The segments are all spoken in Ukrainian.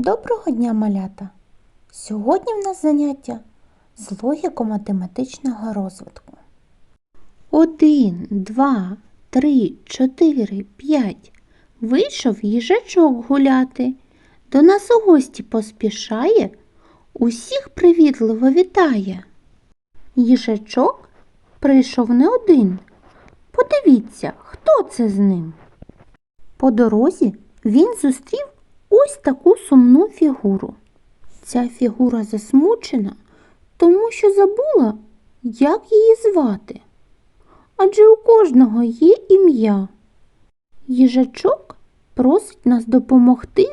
Доброго дня, малята! Сьогодні в нас заняття з логіко-математичного розвитку. Один, два, три, чотири, п'ять. Вийшов їжачок гуляти. До нас у гості поспішає, усіх привітливо вітає. Їжачок прийшов не один. Подивіться, хто це з ним. По дорозі він зустрів ось таку сумну фігуру. Ця фігура засмучена, тому що забула, як її звати. Адже у кожного є ім'я. Їжачок просить нас допомогти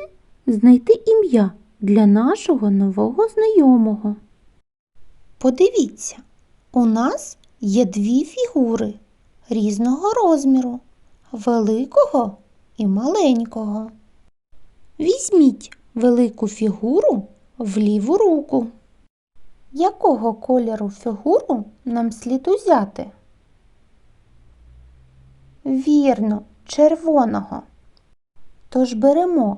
знайти ім'я для нашого нового знайомого. Подивіться, у нас є дві фігури різного розміру великого і маленького. Візьміть велику фігуру в ліву руку. Якого кольору фігуру нам слід узяти? Вірно, червоного. Тож беремо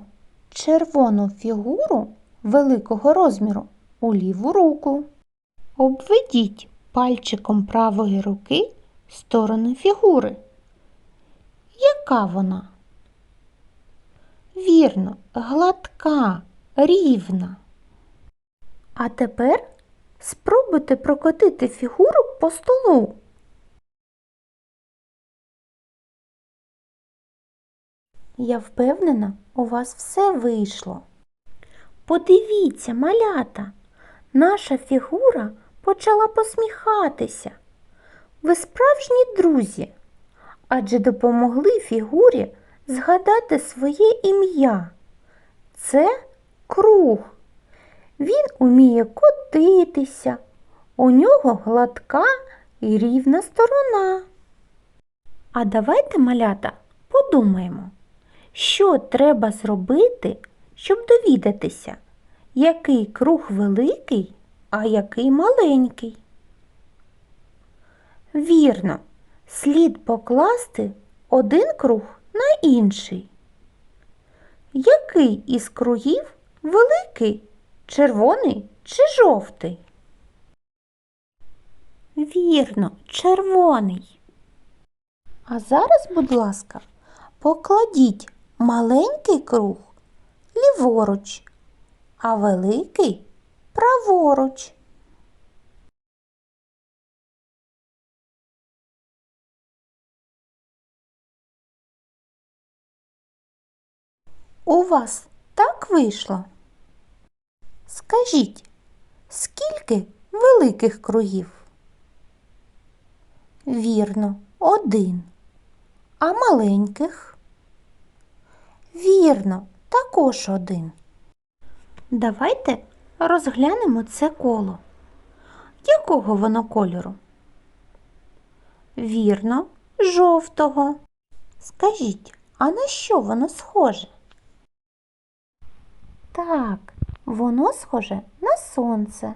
червону фігуру великого розміру у ліву руку. Обведіть пальчиком правої руки сторону фігури. Яка вона? Вірно, гладка, рівна. А тепер спробуйте прокотити фігуру по столу. Я впевнена, у вас все вийшло. Подивіться, малята, наша фігура почала посміхатися. Ви справжні друзі, адже допомогли фігурі згадати своє ім'я. Це круг. Він уміє котитися, у нього гладка і рівна сторона. А давайте, малята, подумаємо, що треба зробити, щоб довідатися, який круг великий, а який маленький. Вірно, слід покласти один круг на інший. Який із кругів великий, червоний чи жовтий? Вірно, червоний. А зараз, будь ласка, покладіть маленький круг ліворуч, а великий праворуч. У вас так вийшло? Скажіть, скільки великих кругів? Вірно, один. А маленьких? Вірно, також один. Давайте розглянемо це коло. Якого воно кольору? Вірно, жовтого. Скажіть, а на що воно схоже? Так, воно схоже на сонце,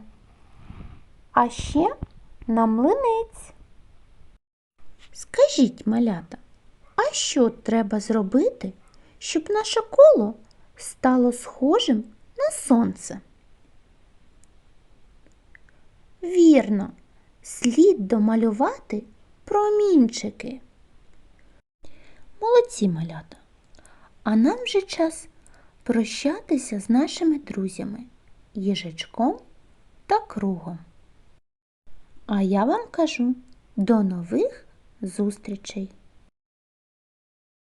а ще на млинець. Скажіть, малята, а що треба зробити, щоб наше коло стало схожим на сонце? Вірно, слід домалювати промінчики. Молодці малята. А нам вже час прощатися з нашими друзями їжачком та кругом. А я вам кажу до нових зустрічей!